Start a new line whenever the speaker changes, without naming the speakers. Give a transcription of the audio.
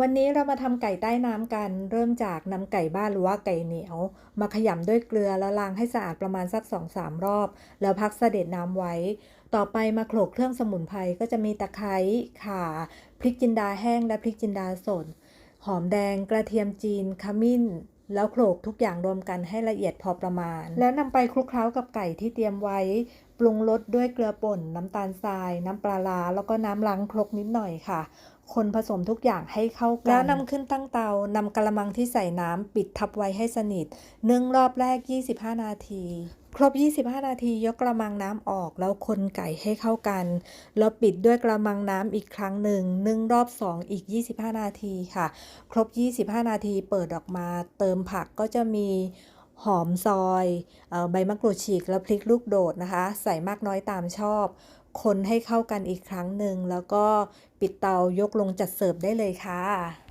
วันนี้เรามาทำไก่ใต้น้ำกัน เริ่มจากนำไก่บ้านหรือว่าไก่เหนียว มาขยำด้วยเกลือแล้วล้างให้สะอาดประมาณสัก 2-3 รอบ แล้วพักเสด็จน้ำไว้ ต่อไปมาโขลกเครื่องสมุนไพรก็จะมีตะไคร้ข่า พริกจินดาแห้งและพริกจินดาสด หอมแดง กระเทียมจีน ขมิ้น แล้วโขลกทุกอย่างรวมกันให้ละเอียดพอประมาณ แล้วนำไปคลุกเคล้ากับไก่ที่เตรียมไว้ ปรุงรสด้วยเกลือป่น น้ำตาลทราย น้ำปลาร้าแล้วก็น้ำล้างครกนิดหน่อยค่ะ คนผสมทุกอย่างให้เข้ากัน แล้วนำขึ้นตั้งเตานำกระมังที่ใส่น้ำปิดทับไว้ให้สนิทนึ่งรอบแรก 25 นาที ครบ 25 นาทียกกระมังน้ำออกแล้วคนไก่ให้เข้ากัน แล้วปิดด้วยกระมังน้ำอีกครั้งหนึ่งนึ่งรอบ2อีก 25 นาทีค่ะ ครบ 25 นาทีเปิดออกมา เติมผักก็จะมี หอมซอยอใบมะกรูดฉีกแล้วพริกลูกโดดนะคะ ใส่มากน้อยตามชอบ คนให้เข้ากันอีกครั้งหนึ่ง แล้วก็ปิดเตายกลงจัดเสิร์ฟได้เลยค่ะ